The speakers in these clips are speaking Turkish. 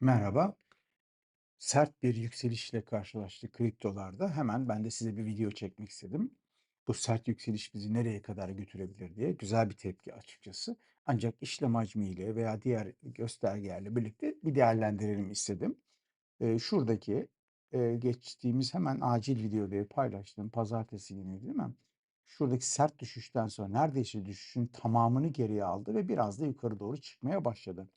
Merhaba. Sert bir yükselişle karşılaştık kriptolarda. Hemen ben de size bir video çekmek istedim. Bu sert yükseliş bizi nereye kadar götürebilir diye. Güzel bir tepki açıkçası. Ancak işlem hacmiyle veya diğer göstergelerle birlikte bir değerlendirelim istedim. Eee, şuradaki, eee, geçtiğimiz hemen acil videoda paylaştığım pazartesi günü değil mi? Şuradaki sert düşüşten sonra neredeyse düşüşün tamamını geriye aldı ve biraz da yukarı doğru çıkmaya başladı.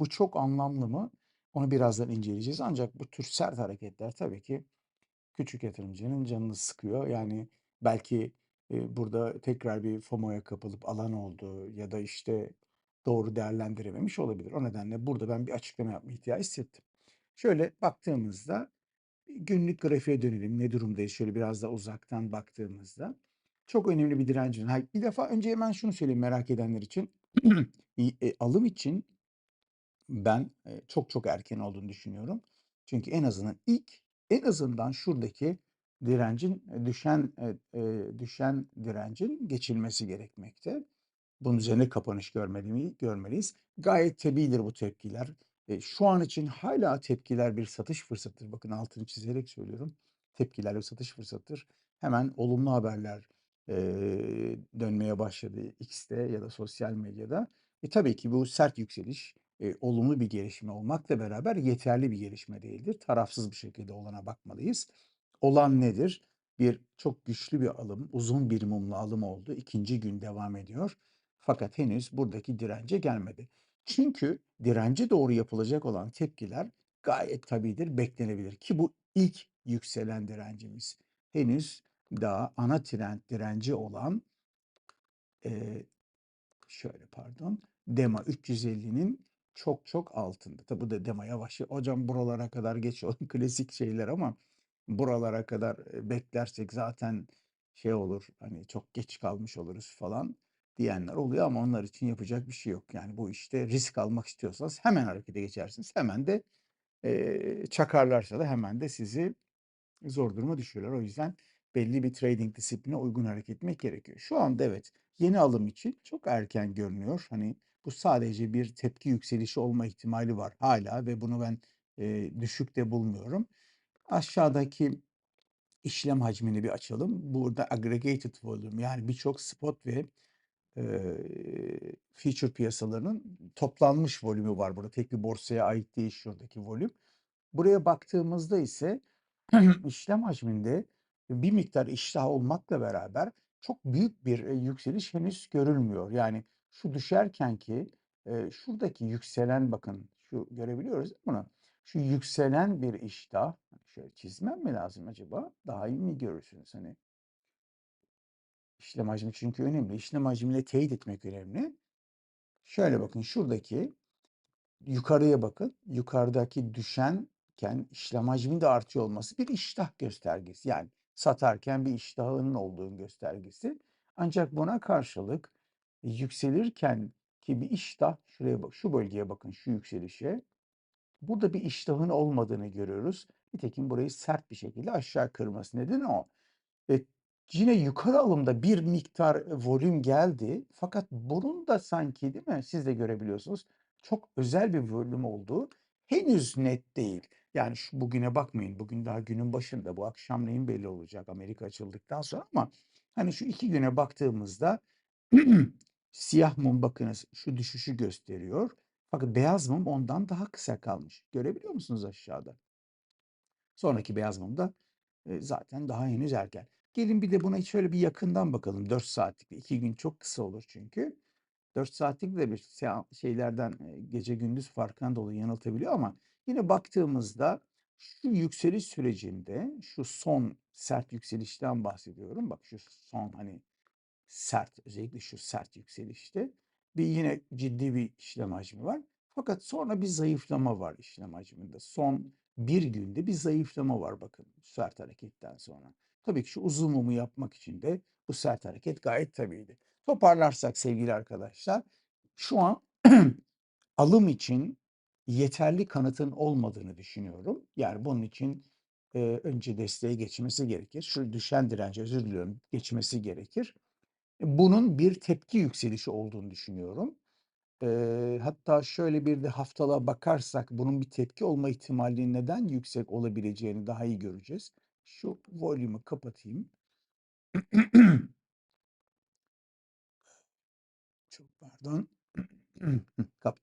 Bu çok anlamlı mı? Onu birazdan inceleyeceğiz. Ancak bu tür sert hareketler tabii ki küçük yatırımcının canını sıkıyor. Yani belki, eee, burada tekrar bir FOMO'ya kapılıp alan oldu ya da, işte, doğru değerlendirememiş olabilir. O nedenle burada ben bir açıklama yapma ihtiyacı hissettim. Şöyle baktığımızda günlük grafiğe dönelim. Ne durumdayız? Şöyle biraz daha uzaktan baktığımızda çok önemli bir direncin bir defa önce hemen şunu söyleyeyim merak edenler için. Eee, alım için ben, çok çok erken olduğunu düşünüyorum. Çünkü en azından ilk en azından şuradaki direncin, eee, düşen, eee, eee, düşen direncin geçilmesi gerekmekte. Bunun üzerine kapanış görmeli görmeliyiz. Gayet tabiidir bu tepkiler. Şu an için hâlâ tepkiler bir satış fırsatıdır. Bakın altını çizerek söylüyorum. Tepkiler bir satış fırsatıdır. Hemen olumlu haberler, dönmeye başladı X'te ya da sosyal medyada. E, tabii ki bu sert yükseliş, eee, olumlu bir gelişme olmakla beraber yeterli bir gelişme değildir. Tarafsız bir şekilde olana bakmalıyız. Olan nedir? Bir çok güçlü bir alım, uzun bir mumlu alım oldu. 2'nci gün devam ediyor. Fakat henüz buradaki dirence gelmedi. Çünkü dirence doğru yapılacak olan tepkiler gayet tabiidir, beklenebilir ki bu ilk yükselen direncimiz. Henüz daha ana trend direnci olan eee, şöyle pardon, DEMA 350'nin çok çok altında. Tabi bu da DEMA yavaş. Hocam buralara kadar geç klasik şeyler ama buralara kadar, beklersek zaten şey olur, hani, çok geç kalmış oluruz falan diyenler oluyor ama onlar için yapacak bir şey yok. Yani bu işte risk almak istiyorsanız hemen harekete geçersiniz. Hemen de, eee, çakarlarsa da hemen de sizi zor duruma düşürürler. O yüzden belli bir trading disipline uygun hareket etmek gerekiyor. Şu anda evet, yeni alım için çok erken görünüyor. Hani, bu sadece bir tepki yükselişi olma ihtimali var hâlâ ve bunu ben, eee, düşük de bulmuyorum. Aşağıdaki işlem hacmini bir açalım. Burada aggregated volume yani birçok spot ve, eee, future piyasalarının toplanmış volümü var burada. Tek bir borsaya ait değil şuradaki volüm. Buraya baktığımızda ise işlem hacminde bir miktar iştah olmakla beraber çok büyük bir, yükseliş henüz görülmüyor. Yani şu düşerkenki, eee, şuradaki yükselen bakın, şu görebiliyoruz bunu? Şu yükselen bir iştah, şöyle çizmem mi lazım acaba? Daha iyi mi görürsünüz hani? İşlem hacmi çünkü önemli. İşlem hacmiyle teyit etmek önemli. Şöyle bakın şuradaki yukarıya bakın. Yukarıdaki düşenken işlem hacminin de artıyor olması bir iştah göstergesi. Yani satarken bir iştahının olduğunun göstergesi. Ancak buna karşılık yükselirkenki bir iştah şuraya bak şu bölgeye bakın şu yükselişe. Burada bir iştahın olmadığını görüyoruz. Nitekim burayı sert bir şekilde aşağı kırması. Nedeni o. Ve yine yukarı alımda bir miktar, eee, volüm geldi. Fakat bunun da sanki değil mi, siz de görebiliyorsunuz, çok özel bir volüm olduğu henüz net değil. Yani şu bugüne bakmayın, bugün daha günün başında, bu akşamleyin belli olacak Amerika açıldıktan sonra ama hani şu 2 güne baktığımızda siyah mum bakınız şu düşüşü gösteriyor. Fakat beyaz mum ondan daha kısa kalmış. Görebiliyor musunuz aşağıda? Sonraki beyaz mum da, eee, zaten daha henüz erken. Gelin bir de buna şöyle bir yakından bakalım 4 saatlik. 2 gün çok kısa olur çünkü. 4 saatlik de bir şeylerden, eee, gece gündüz farkından dolayı yanıltabiliyor ama yine baktığımızda şu yükseliş sürecinde, şu son sert yükselişten bahsediyorum. Bak şu son hani sert, özellikle şu sert yükselişte bir yine ciddi bir işlem hacmi var. Fakat sonra bir zayıflama var işlem hacminde. Son 1 günde bir zayıflama var bakın sert hareketten sonra. Tabii ki şu uzun mumu yapmak için de bu sert hareket gayet tabiiydi. Toparlarsak sevgili arkadaşlar, şu an alım için yeterli kanıtın olmadığını düşünüyorum. Yani bunun için, eee, önce desteğe geçmesi gerekir. Şu düşen dirence, özür diliyorum, geçmesi gerekir. Bunun bir tepki yükselişi olduğunu düşünüyorum. Eee, hatta şöyle bir de haftalığa bakarsak bunun bir tepki olma ihtimalinin neden yüksek olabileceğini daha iyi göreceğiz. Şu volümü kapatayım. Çok pardon. Kapat.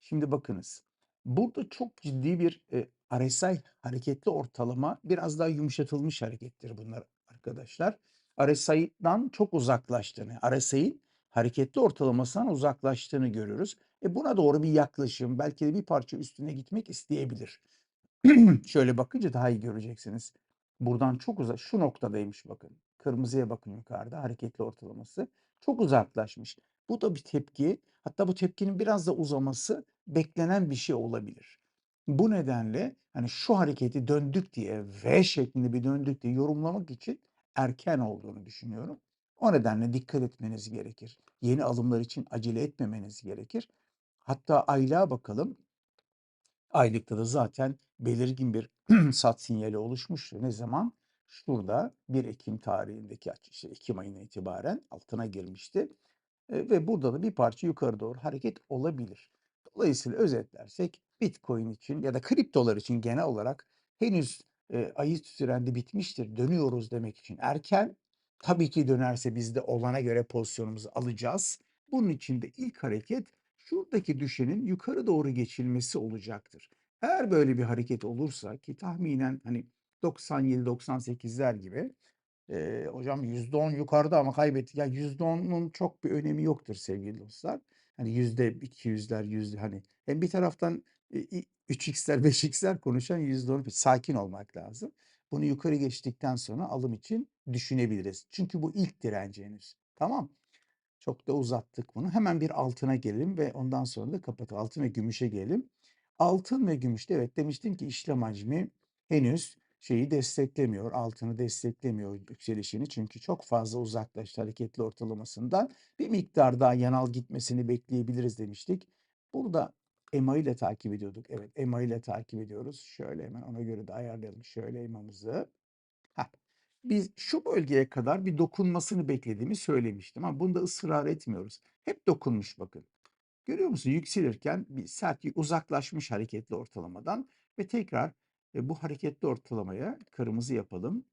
Şimdi bakınız. Burada çok ciddi bir, eee, RSI hareketli ortalama biraz daha yumuşatılmış harekettir bunlar arkadaşlar. RSI'dan çok uzaklaştığını, RSI'nin hareketli ortalamasından uzaklaştığını görüyoruz. E, buna doğru bir yaklaşım, belki de bir parça üstüne gitmek isteyebilir. Şöyle bakınca daha iyi göreceksiniz. Buradan çok uzak, şu noktadaymış bakın. Kırmızıya bakın yukarıda hareketli ortalaması. Çok uzaklaşmış. Bu da bir tepki. Hatta bu tepkinin biraz da uzaması beklenen bir şey olabilir. Bu nedenle hani şu hareketi döndük diye V şeklinde bir döndük diye yorumlamak için erken olduğunu düşünüyorum. O nedenle dikkat etmeniz gerekir. Yeni alımlar için acele etmemeniz gerekir. Hatta aylığa bakalım. Aylıkta da zaten belirgin bir sat sinyali oluşmuştu. Ne zaman? Şurada 1 Ekim tarihindeki işte Ekim ayına itibaren altına girmişti. Eee, ve burada da bir parça yukarı doğru hareket olabilir. Dolayısıyla özetlersek Bitcoin için ya da kriptolar için genel olarak henüz, eee, ayı trendi bitmiştir, dönüyoruz demek için erken. Tabii ki dönerse biz de olana göre pozisyonumuzu alacağız. Bunun için de ilk hareket şuradaki düşenin yukarı doğru geçilmesi olacaktır. Eğer böyle bir hareket olursa ki tahminen hani 97-98'ler gibi Eee, hocam %10 yukarıda ama kaybettik. Ya %10'un çok bir önemi yoktur sevgili dostlar. Hani %200'ler, yüzde hani hem bir taraftan e, 3x'ler, 5x'ler konuşan %10 sakin olmak lazım. Bunu yukarı geçtikten sonra alım için düşünebiliriz. Çünkü bu ilk direnci henüz. Tamam. Çok da uzattık bunu. Hemen bir altına gelelim ve ondan sonra da kapatalım. Altın ve gümüşe gelelim. Altın ve gümüşte evet demiştim ki işlem hacmi henüz şeyi desteklemiyor, altını desteklemiyor yükselişini. Çünkü çok fazla uzaklaştı hareketli ortalamasından. Bir miktar daha yanal gitmesini bekleyebiliriz demiştik. Burada EMA ile takip ediyorduk. Evet EMA ile takip ediyoruz. Şöyle hemen ona göre de ayarlayalım. Şöyle EMA'mızı. Biz şu bölgeye kadar bir dokunmasını beklediğimi söylemiştim ama bunda ısrar etmiyoruz. Hep dokunmuş bakın. Görüyor musun? Yükselirken bir sert uzaklaşmış hareketli ortalamadan ve tekrar e, bu hareketli ortalamaya kırmızı yapalım.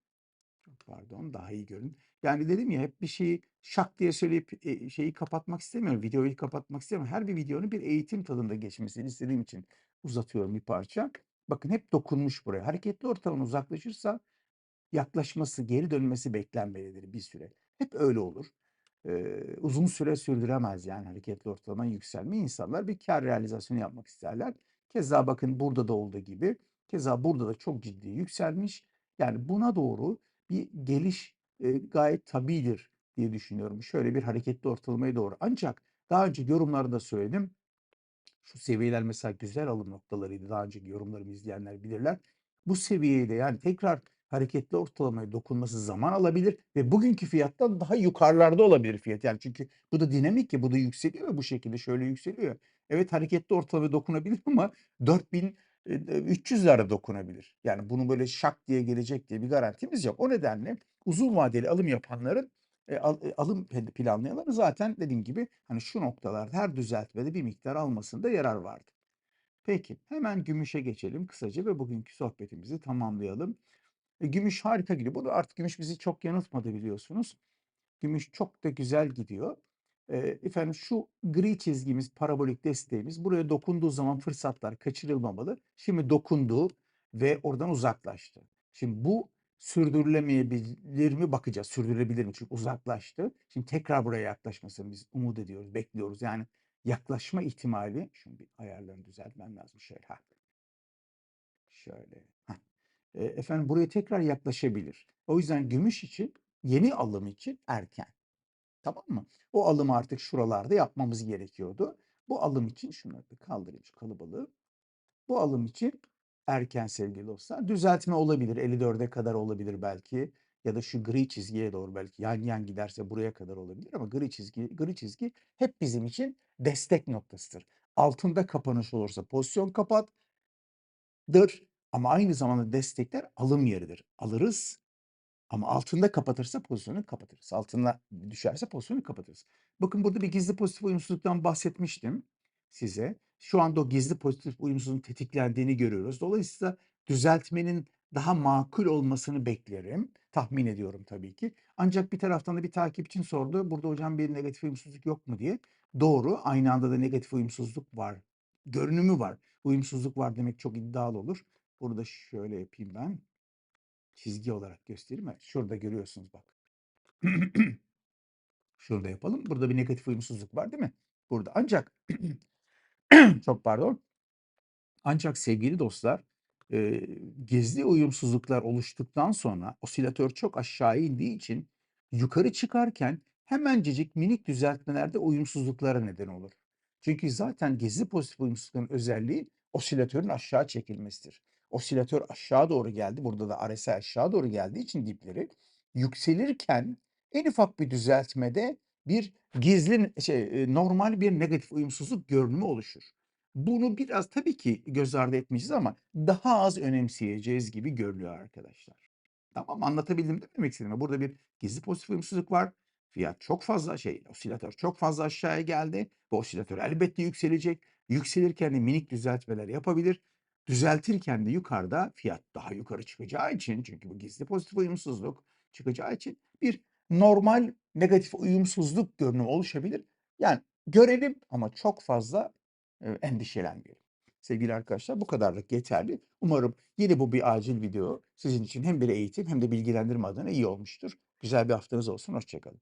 Pardon daha iyi görün. Yani dedim ya hep bir şeyi şak diye söyleyip e, şeyi kapatmak istemiyorum. Videoyu kapatmak istemiyorum. Her bir videonun bir eğitim tadında geçmesini istediğim için uzatıyorum bir parça. Bakın hep dokunmuş buraya. Hareketli ortalama uzaklaşırsa yaklaşması, geri dönmesi beklenmelidir bir süre. Hep öyle olur. Eee, uzun süre sürdüremez yani hareketli ortalama yükselme. İnsanlar bir kar realizasyonu yapmak isterler. Keza bakın burada da olduğu gibi keza burada da çok ciddi yükselmiş. Yani buna doğru bir geliş eee, gayet tabidir diye düşünüyorum. Şöyle bir hareketli ortalamaya doğru. Ancak daha önce yorumlarda söyledim. Şu seviyeler mesela güzel alım noktalarıydı. Daha önceki yorumlarımı izleyenler bilirler. Bu seviyede yani tekrar hareketli ortalamaya dokunması zaman alabilir ve bugünkü fiyattan daha yukarılarda olabilir fiyat. Yani çünkü bu da dinamik ya bu da yükseliyor ve bu şekilde şöyle yükseliyor. Evet hareketli ortalamaya dokunabilir ama 4300'lere dokunabilir. Yani bunu böyle şak diye gelecek diye bir garantimiz yok. O nedenle uzun vadeli alım yapanların e, al, e, alım planlayanların zaten dediğim gibi hani şu noktalarda her düzeltmede bir miktar almasında yarar vardı. Peki hemen gümüşe geçelim kısaca ve bugünkü sohbetimizi tamamlayalım. E, gümüş harika gidiyor. Bu da artık gümüş bizi çok yanıltmadı biliyorsunuz. Gümüş çok da güzel gidiyor. Eee, efendim şu gri çizgimiz, parabolik desteğimiz buraya dokunduğu zaman fırsatlar kaçırılmamalı. Şimdi dokundu ve oradan uzaklaştı. Şimdi bu sürdürülemeyebilir mi bakacağız. Sürdürülebilir mi? Çünkü uzaklaştı. Şimdi tekrar buraya yaklaşmasını biz umut ediyoruz, bekliyoruz. Yani yaklaşma ihtimali, şunu bir ayarlarını düzeltmem lazım şöyle. Heh. Şöyle. Heh. Eee, efendim buraya tekrar yaklaşabilir. O yüzden gümüş için yeni alım için erken. Tamam mı? O alımı artık şuralarda yapmamız gerekiyordu. Bu alım için şunları da kaldırayım şu kalabalığı. Bu alım için erken sevgili dostlar. Düzeltme olabilir. 54'e kadar olabilir belki. Ya da şu gri çizgiye doğru belki yan yan giderse buraya kadar olabilir ama gri çizgi gri çizgi hep bizim için destek noktasıdır. Altında kapanış olursa pozisyon kapat dır ama aynı zamanda destekler alım yeridir. Alırız Ama altında kapatırsa pozisyonu kapatırız. Altına düşerse pozisyonu kapatırız. Bakın burada bir gizli pozitif uyumsuzluktan bahsetmiştim size. Şu anda o gizli pozitif uyumsuzluğun tetiklendiğini görüyoruz. Dolayısıyla düzeltmenin daha makul olmasını beklerim. Tahmin ediyorum tabii ki. Ancak bir taraftan da bir takipçim sordu. Burada hocam bir negatif uyumsuzluk yok mu diye. Doğru. Aynı anda da negatif uyumsuzluk var. Görünümü var. Uyumsuzluk var demek çok iddialı olur. Burada şöyle yapayım ben. Çizgi olarak göstereyim. Evet, şurada görüyorsunuz bak. Şurada yapalım. Burada bir negatif uyumsuzluk var değil mi? Burada. Ancak çok pardon. Ancak sevgili dostlar, eee, gizli uyumsuzluklar oluştuktan sonra osilatör çok aşağı indiği için yukarı çıkarken hemencecik minik düzeltmelerde uyumsuzluklara neden olur. Çünkü zaten gizli pozitif uyumsuzlukların özelliği osilatörün aşağı çekilmesidir. Osilatör aşağı doğru geldi. Burada da RSI aşağı doğru geldiği için dipleri yükselirken en ufak bir düzeltmede bir gizli şey normal bir negatif uyumsuzluk görünümü oluşur. Bunu biraz tabii ki göz ardı etmeyeceğiz ama daha az önemseyeceğiz gibi görünüyor arkadaşlar. Tamam anlatabildim mi demek istediğimi? Burada bir gizli pozitif uyumsuzluk var. Fiyat çok fazla şey, osilatör çok fazla aşağıya geldi. Bu osilatör elbette yükselecek. Yükselirken de minik düzeltmeler yapabilir. Düzeltirken de yukarıda fiyat daha yukarı çıkacağı için çünkü bu gizli pozitif uyumsuzluk çıkacağı için bir normal negatif uyumsuzluk görünümü oluşabilir. Yani görelim ama çok fazla endişelenmeyelim. Sevgili arkadaşlar bu kadarlık yeterli. Umarım yine bu bir acil video sizin için hem bir eğitim hem de bilgilendirme adına iyi olmuştur. Güzel bir haftanız olsun. Hoşça kalın.